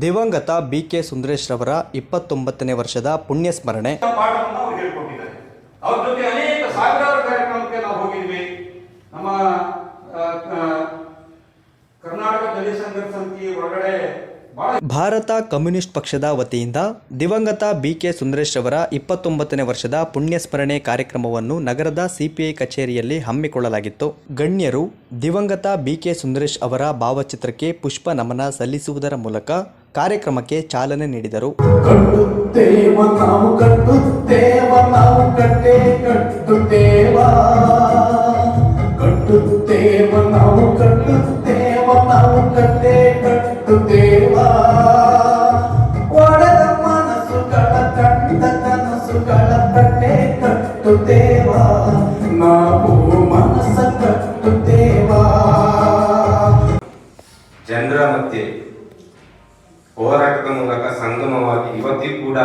ದಿವಂಗತ B K Sundaresh ರವರ ಇಪ್ಪತ್ತೊಂಬತ್ತನೇ ವರ್ಷದ ಪುಣ್ಯ ಸ್ಮರಣೆ ಪಾಠವನ್ನು ಅವ್ರು ಹೇಳ್ಕೊಟ್ಟಿದ್ದಾರೆ ಅವ್ರ ಜೊತೆ ಅನೇಕ ಸಾವಿರಾರು ಕಾರ್ಯಕ್ರಮಕ್ಕೆ ನಾವು ಹೋಗಿದ್ವಿ ನಮ್ಮ ಆ, ಆ, ಕರ್ನಾಟಕ ದಲಿತ ಸಂಘರ್ಷ ಸಮಿತಿ ಒಳಗಡೆ ಬಹಳ ಭಾರತ ಕಮ್ಯುನಿಸ್ಟ್ ಪಕ್ಷದ ವತಿಯಿಂದ ದಿವಂಗತ ಬಿ ಕೆ ಸುಂದರೇಶ್ ಅವರ ಇಪ್ಪತ್ತೊಂಬತ್ತನೇ ವರ್ಷದ ಪುಣ್ಯಸ್ಮರಣೆ ಕಾರ್ಯಕ್ರಮವನ್ನು ನಗರದ ಸಿಪಿಐ ಕಚೇರಿಯಲ್ಲಿ ಹಮ್ಮಿಕೊಳ್ಳಲಾಗಿತ್ತು. ಗಣ್ಯರು ದಿವಂಗತ ಬಿ ಕೆ ಸುಂದರೇಶ್ ಅವರ ಭಾವಚಿತ್ರಕ್ಕೆ ಪುಷ್ಪ ನಮನ ಸಲ್ಲಿಸುವುದರ ಮೂಲಕ ಕಾರ್ಯಕ್ರಮಕ್ಕೆ ಚಾಲನೆ ನೀಡಿದರು. ಕಟ್ಟುತ್ತೇವ ನಾವು ಮಧ್ಯೆ ಹೋರಾಟದ ಮೂಲಕ ಸಂಗಮವಾಗಿ ಇವತ್ತಿಗೂ ಕೂಡ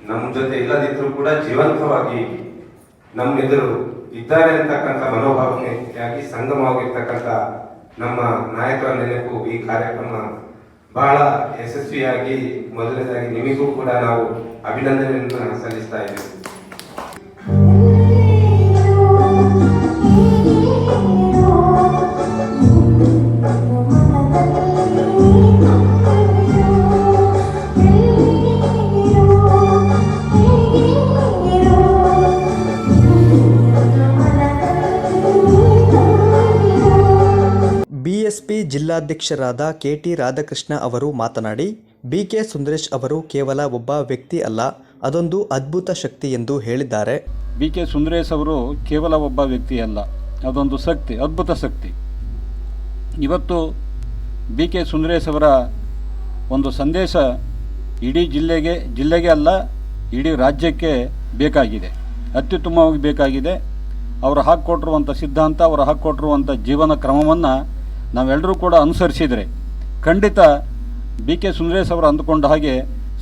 ನಮ್ಮ ಜೊತೆ ಇಲ್ಲದಿದ್ರೂ ಕೂಡ ಜೀವಂತವಾಗಿ ನಮ್ಮೆದುರು ಇದ್ದಾರೆ ಅಂತಕ್ಕಂಥ ಮನೋಭಾವನೆಯಾಗಿ ಸಂಗಮವಾಗಿರ್ತಕ್ಕಂಥ ನಮ್ಮ ನಾಯಕರ ನೆನಪು ಈ ಕಾರ್ಯಕ್ರಮ ಬಹಳ ಯಶಸ್ವಿಯಾಗಿ ಮೊದಲನೇದಾಗಿ ನಿಮಗೂ ಕೂಡ ನಾವು ಅಭಿನಂದನೆಯನ್ನು ಸಲ್ಲಿಸ್ತಾ ಇದ್ದೇವೆ. ಬಿಎಸ್ಪಿ ಕೆ ಟಿ ರಾಧಾಕೃಷ್ಣ ಅವರು ಮಾತನಾಡಿ ಬಿ ಕೆ ಸುಂದರೇಶ್ ಅವರು ಕೇವಲ ಒಬ್ಬ ವ್ಯಕ್ತಿ ಅಲ್ಲ, ಅದೊಂದು ಅದ್ಭುತ ಶಕ್ತಿ ಎಂದು ಹೇಳಿದ್ದಾರೆ. ಬಿ ಕೆ ಸುಂದರೇಶ್ ಅವರು ಕೇವಲ ಒಬ್ಬ ವ್ಯಕ್ತಿ ಅಲ್ಲ, ಅದೊಂದು ಶಕ್ತಿ, ಅದ್ಭುತ ಶಕ್ತಿ. ಇವತ್ತು ಬಿ ಕೆ ಸುಂದರೇಶ್ ಅವರ ಒಂದು ಸಂದೇಶ ಇಡೀ ಜಿಲ್ಲೆಗೆ ಜಿಲ್ಲೆಗೆ ಅಲ್ಲ, ಇಡೀ ರಾಜ್ಯಕ್ಕೆ ಬೇಕಾಗಿದೆ. ಅತ್ಯುತ್ತಮವಾಗಿ ಬೇಕಾಗಿದೆ. ಅವರು ಹಾಕ್ಕೊಟ್ಟಿರುವಂಥ ಸಿದ್ಧಾಂತ, ಅವರು ಹಾಕಿಕೊಟ್ಟಿರುವಂಥ ಜೀವನ ಕ್ರಮವನ್ನು ನಾವೆಲ್ಲರೂ ಕೂಡ ಅನುಸರಿಸಿದರೆ ಖಂಡಿತ ಬಿ ಕೆ ಸುಂದರೇಶ್ ಅವರು ಅಂದುಕೊಂಡ ಹಾಗೆ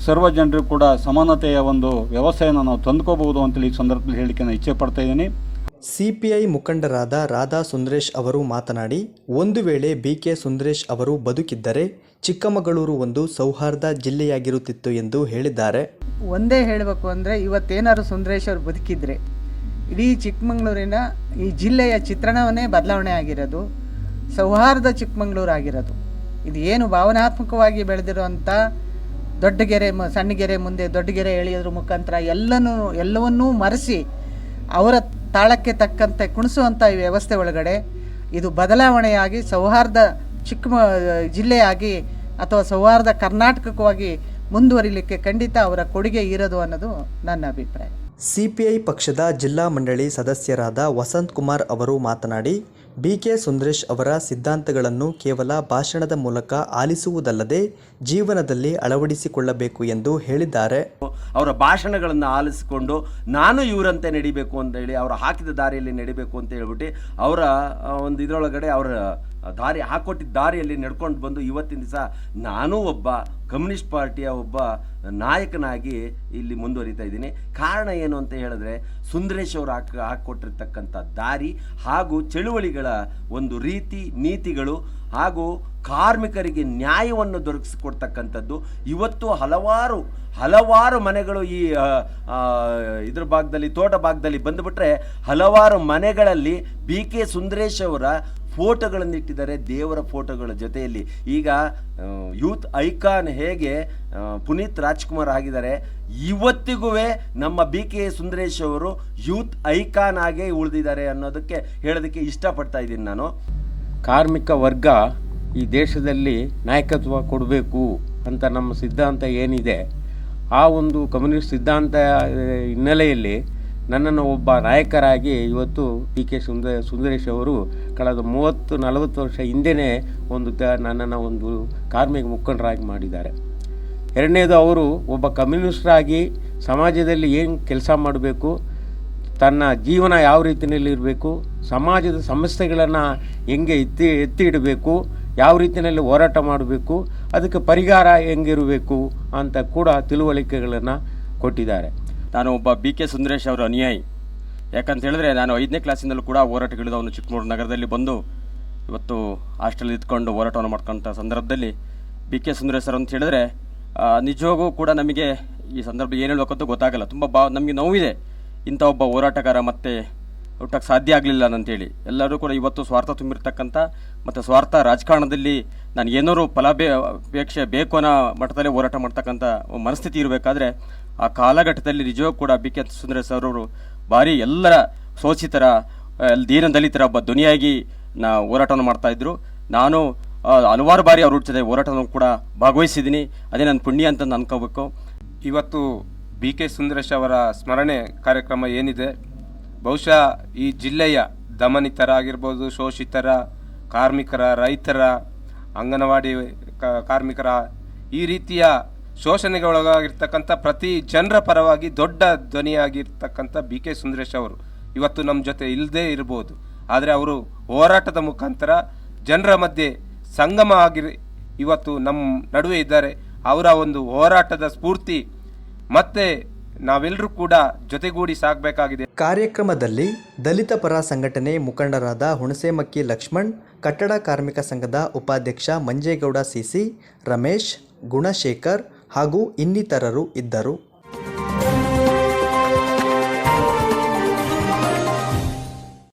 ಸರ್ವ ಜನರು ಕೂಡ ಸಮಾನತೆಯ ಒಂದು ವ್ಯವಸ್ಥೆಯನ್ನು ನಾವು ತಂದುಕೋಬಹುದು ಅಂತೇಳಿ ಈ ಸಂದರ್ಭದಲ್ಲಿ ಹೇಳಿಕೆ ನಾನು ಇಚ್ಛೆ ಪಡ್ತಾ ಇದ್ದೀನಿ. ಸಿಪಿಐ ಮುಖಂಡರಾದ ರಾಧಾ ಸುಂದರೇಶ್ ಅವರು ಮಾತನಾಡಿ ಒಂದು ವೇಳೆ ಬಿ ಕೆ ಸುಂದರೇಶ್ ಅವರು ಬದುಕಿದ್ದರೆ ಚಿಕ್ಕಮಗಳೂರು ಒಂದು ಸೌಹಾರ್ದ ಜಿಲ್ಲೆಯಾಗಿರುತ್ತಿತ್ತು ಎಂದು ಹೇಳಿದ್ದಾರೆ. ಒಂದೇ ಹೇಳಬೇಕು ಅಂದರೆ ಇವತ್ತೇನಾದ್ರು ಸುಂದರೇಶ್ ಅವರು ಬದುಕಿದ್ರೆ ಇಡೀ ಚಿಕ್ಕಮಗಳೂರಿನ ಈ ಜಿಲ್ಲೆಯ ಚಿತ್ರಣವನ್ನೇ ಬದಲಾವಣೆ ಆಗಿರೋದು. ಸೌಹಾರ್ದ ಚಿಕ್ಕಮಗಳೂರು ಆಗಿರೋದು ಇದು ಏನು ಭಾವನಾತ್ಮಕವಾಗಿ ಬೆಳೆದಿರುವಂಥ ದೊಡ್ಡಗೆರೆ ಮ, ಸಣ್ಣಗೆರೆ ಮುಂದೆ ದೊಡ್ಡಗೆರೆ ಎಳೆಯೋದ್ರ ಮುಖಾಂತರ ಎಲ್ಲನೂ, ಎಲ್ಲವನ್ನೂ ಮರೆಸಿ ಅವರ ತಾಳಕ್ಕೆ ತಕ್ಕಂತೆ ಕುಣಿಸುವಂಥ ಈ ವ್ಯವಸ್ಥೆ ಒಳಗಡೆ ಇದು ಬದಲಾವಣೆಯಾಗಿ ಸೌಹಾರ್ದ ಚಿಕ್ಕ ಜಿಲ್ಲೆಯಾಗಿ ಅಥವಾ ಸೌಹಾರ್ದ ಕರ್ನಾಟಕವಾಗಿ ಮುಂದುವರಿಲಿಕ್ಕೆ ಖಂಡಿತ ಅವರ ಕೊಡುಗೆ ಇರೋದು ಅನ್ನೋದು ನನ್ನ ಅಭಿಪ್ರಾಯ. ಸಿಪಿಐ ಪಕ್ಷದ ಜಿಲ್ಲಾ ಮಂಡಳಿ ಸದಸ್ಯರಾದ ವಸಂತ್ ಕುಮಾರ್ ಅವರು ಮಾತನಾಡಿ ಬಿ ಕೆ ಸುಂದರೇಶ್ ಅವರ ಸಿದ್ಧಾಂತಗಳನ್ನು ಕೇವಲ ಭಾಷಣದ ಮೂಲಕ ಆಲಿಸುವುದಲ್ಲದೆ ಜೀವನದಲ್ಲಿ ಅಳವಡಿಸಿಕೊಳ್ಳಬೇಕು ಎಂದು ಹೇಳಿದ್ದಾರೆ. ಅವರ ಭಾಷಣಗಳನ್ನು ಆಲಿಸಿಕೊಂಡು ನಾನು ಇವರಂತೆ ನಡಿಬೇಕು ಅಂತ ಹೇಳಿ, ಅವರು ಹಾಕಿದ ದಾರಿಯಲ್ಲಿ ನಡಿಬೇಕು ಅಂತ ಹೇಳ್ಬಿಟ್ಟು ಅವರ ಒಂದು ಇದರೊಳಗಡೆ ಅವರ ದಾರಿ ಹಾಕೊಟ್ಟಿದ್ದ ದಾರಿಯಲ್ಲಿ ನಡ್ಕೊಂಡು ಬಂದು ಇವತ್ತಿನ ದಿವಸ ನಾನೂ ಒಬ್ಬ ಕಮ್ಯುನಿಸ್ಟ್ ಪಾರ್ಟಿಯ ಒಬ್ಬ ನಾಯಕನಾಗಿ ಇಲ್ಲಿ ಮುಂದುವರಿತಾ ಇದ್ದೀನಿ. ಕಾರಣ ಏನು ಅಂತ ಹೇಳಿದ್ರೆ ಸುಂದರೇಶ್ ಅವರು ಹಾಕ್, ಹಾಕ್ಕೊಟ್ಟಿರ್ತಕ್ಕಂಥ ದಾರಿ ಹಾಗೂ ಚಳುವಳಿಗಳ ಒಂದು ರೀತಿ, ನೀತಿಗಳು ಹಾಗೂ ಕಾರ್ಮಿಕರಿಗೆ ನ್ಯಾಯವನ್ನು ದೊರಕಿಸಿಕೊಡ್ತಕ್ಕಂಥದ್ದು. ಇವತ್ತು ಹಲವಾರು ಹಲವಾರು ಮನೆಗಳು ಈ ಇದ್ರ ಭಾಗದಲ್ಲಿ, ತೋಟ ಭಾಗದಲ್ಲಿ ಬಂದುಬಿಟ್ರೆ ಹಲವಾರು ಮನೆಗಳಲ್ಲಿ ಬಿ ಕೆ ಸುಂದರೇಶ್ ಅವರ ಫೋಟೋಗಳನ್ನು ಇಟ್ಟಿದ್ದಾರೆ ದೇವರ ಫೋಟೋಗಳ ಜೊತೆಯಲ್ಲಿ. ಈಗ ಯೂತ್ ಐಕಾನ್ ಹೇಗೆ ಪುನೀತ್ ರಾಜ್ಕುಮಾರ್ ಆಗಿದ್ದಾರೆ. ಇವತ್ತಿಗೂ ನಮ್ಮ ಬಿ ಕೆ ಸುಂದರೇಶ್ ಅವರು ಯೂತ್ ಐಕಾನ್ ಆಗೇ ಉಳಿದಿದ್ದಾರೆ ಅನ್ನೋದಕ್ಕೆ ಹೇಳೋದಕ್ಕೆ ಇಷ್ಟಪಡ್ತಾ ಇದ್ದೀನಿ ನಾನು. ಕಾರ್ಮಿಕ ವರ್ಗ ಈ ದೇಶದಲ್ಲಿ ನಾಯಕತ್ವ ಕೊಡಬೇಕು ಅಂತ ನಮ್ಮ ಸಿದ್ಧಾಂತ ಏನಿದೆ, ಆ ಒಂದು ಕಮ್ಯುನಿಸ್ಟ್ ಸಿದ್ಧಾಂತ ಹಿನ್ನೆಲೆಯಲ್ಲಿ ನನ್ನನ್ನು ಒಬ್ಬ ನಾಯಕರಾಗಿ ಇವತ್ತು ಪಿ ಕೆ ಸುಂದ, ಸುಂದರೇಶ್ ಅವರು ಕಳೆದ ಮೂವತ್ತು, ನಲವತ್ತು ವರ್ಷ ಹಿಂದೆಯೇ ಒಂದು ತ, ನನ್ನನ್ನು ಒಂದು ಕಾರ್ಮಿಕ ಮುಖಂಡರಾಗಿ ಮಾಡಿದ್ದಾರೆ. ಎರಡನೇದು ಅವರು ಒಬ್ಬ ಕಮ್ಯುನಿಸ್ಟರಾಗಿ ಸಮಾಜದಲ್ಲಿ ಏನು ಕೆಲಸ ಮಾಡಬೇಕು, ತನ್ನ ಜೀವನ ಯಾವ ರೀತಿಯಲ್ಲಿ ಇರಬೇಕು, ಸಮಾಜದ ಸಮಸ್ಯೆಗಳನ್ನು ಹೆಂಗೆ ಎತ್ತಿ ಎತ್ತಿ ಇಡಬೇಕು, ಯಾವ ರೀತಿಯಲ್ಲಿ ಹೋರಾಟ ಮಾಡಬೇಕು, ಅದಕ್ಕೆ ಪರಿಹಾರ ಹೆಂಗಿರಬೇಕು ಅಂತ ಕೂಡ ತಿಳುವಳಿಕೆಗಳನ್ನು ಕೊಟ್ಟಿದ್ದಾರೆ. ನಾನು ಒಬ್ಬ ಬಿ ಕೆ ಸುಂದರೇಶ್ ಅವರ ಅನುಯಾಯಿ. ಯಾಕಂತ ಹೇಳಿದ್ರೆ ನಾನು ಐದನೇ ಕ್ಲಾಸಿನಲ್ಲೂ ಕೂಡ ಹೋರಾಟಗಳಿದವನು ಚಿಕ್ಕಮಗಳೂರು ನಗರದಲ್ಲಿ ಬಂದು ಇವತ್ತು ಹಾಸ್ಟೆಲ್ ಇದ್ಕೊಂಡು ಹೋರಾಟವನ್ನು ಮಾಡ್ಕೊಂಥ ಸಂದರ್ಭದಲ್ಲಿ ಬಿ ಕೆ ಸುಂದರೇಶ್ ಸರ್ ಅಂತ ಹೇಳಿದ್ರೆ ನಿಜವಾಗೂ ಕೂಡ ನಮಗೆ ಈ ಸಂದರ್ಭ ಏನು ಹೇಳಬೇಕಂತ ಗೊತ್ತಾಗಲ್ಲ. ತುಂಬ ಬಾ, ನಮಗೆ ನೋವಿದೆ. ಇಂಥ ಒಬ್ಬ ಹೋರಾಟಗಾರ ಮತ್ತೆ ಹುಟ್ಟಕ್ಕೆ ಸಾಧ್ಯ ಆಗಲಿಲ್ಲ ಅಂತೇಳಿ ಎಲ್ಲರೂ ಕೂಡ ಇವತ್ತು ಸ್ವಾರ್ಥ ತುಂಬಿರ್ತಕ್ಕಂಥ ಮತ್ತು ಸ್ವಾರ್ಥ ರಾಜಕಾರಣದಲ್ಲಿ ನಾನು ಏನಾದ್ರು ಫಲಾಭೇ ಅಪೇಕ್ಷೆ ಬೇಕು ಅನ್ನೋ ಮಟ್ಟದಲ್ಲೇ ಹೋರಾಟ ಮಾಡ್ತಕ್ಕಂಥ ಮನಸ್ಥಿತಿ ಇರಬೇಕಾದ್ರೆ ಆ ಕಾಲಘಟ್ಟದಲ್ಲಿ ನಿಜವೂ ಕೂಡ ಬಿ ಕೆ ಸುಂದರೇಶ್ ಅವರು ಭಾರಿ ಎಲ್ಲರ ಶೋಷಿತರ ದೀನ ದಲಿತರ ಒಬ್ಬ ಧ್ವನಿಯಾಗಿ ನಾ ಹೋರಾಟವನ್ನು ಮಾಡ್ತಾಯಿದ್ರು ನಾನು ಹಲವಾರು ಬಾರಿ ಅವ್ರ ಜೊತೆ ಹೋರಾಟವನ್ನು ಕೂಡ ಭಾಗವಹಿಸಿದ್ದೀನಿ. ಅದೇ ನನ್ನ ಪುಣ್ಯ ಅಂತ ಅನ್ಕೋಬೇಕು. ಇವತ್ತು ಬಿ ಕೆ ಸುಂದರೇಶ್ ಅವರ ಸ್ಮರಣೆ ಕಾರ್ಯಕ್ರಮ ಏನಿದೆ? ಬಹುಶಃ ಈ ಜಿಲ್ಲೆಯ ದಮನಿತರ ಆಗಿರ್ಬೋದು ಶೋಷಿತರ, ಕಾರ್ಮಿಕರ, ರೈತರ, ಅಂಗನವಾಡಿ ಕಾರ್ಮಿಕರ ಈ ರೀತಿಯ ಶೋಷಣೆಗೆ ಒಳಗಾಗಿರ್ತಕ್ಕಂಥ ಪ್ರತಿ ಜನರ ಪರವಾಗಿ ದೊಡ್ಡ ಧ್ವನಿಯಾಗಿರ್ತಕ್ಕಂಥ ಬಿ ಕೆ ಸುಂದರೇಶ್ ಅವರು ಇವತ್ತು ನಮ್ಮ ಜೊತೆ ಇಲ್ಲದೇ ಇರ್ಬೋದು. ಆದರೆ ಅವರು ಹೋರಾಟದ ಮುಖಾಂತರ ಜನರ ಮಧ್ಯೆ ಸಂಗಮ ಆಗಿ ಇವತ್ತು ನಮ್ಮ ನಡುವೆ ಇದ್ದಾರೆ. ಅವರ ಒಂದು ಹೋರಾಟದ ಸ್ಫೂರ್ತಿ ಮತ್ತೆ ನಾವೆಲ್ಲರೂ ಕೂಡ ಜೊತೆಗೂಡಿ ಸಾಗಬೇಕಾಗಿದೆ ಕಾರ್ಯಕ್ರಮದಲ್ಲಿ ದಲಿತ ಪರ ಸಂಘಟನೆ ಮುಖಂಡರಾದ ಹುಣಸೇಮಕ್ಕಿ ಲಕ್ಷ್ಮಣ್, ಕಟ್ಟಡ ಕಾರ್ಮಿಕ ಸಂಘದ ಉಪಾಧ್ಯಕ್ಷ ಮಂಜೇಗೌಡ ಸಿಸಿ, ರಮೇಶ್, ಗುಣಶೇಖರ್ ಹಾಗೂ ಇನ್ನಿತರರು ಇದ್ದರು.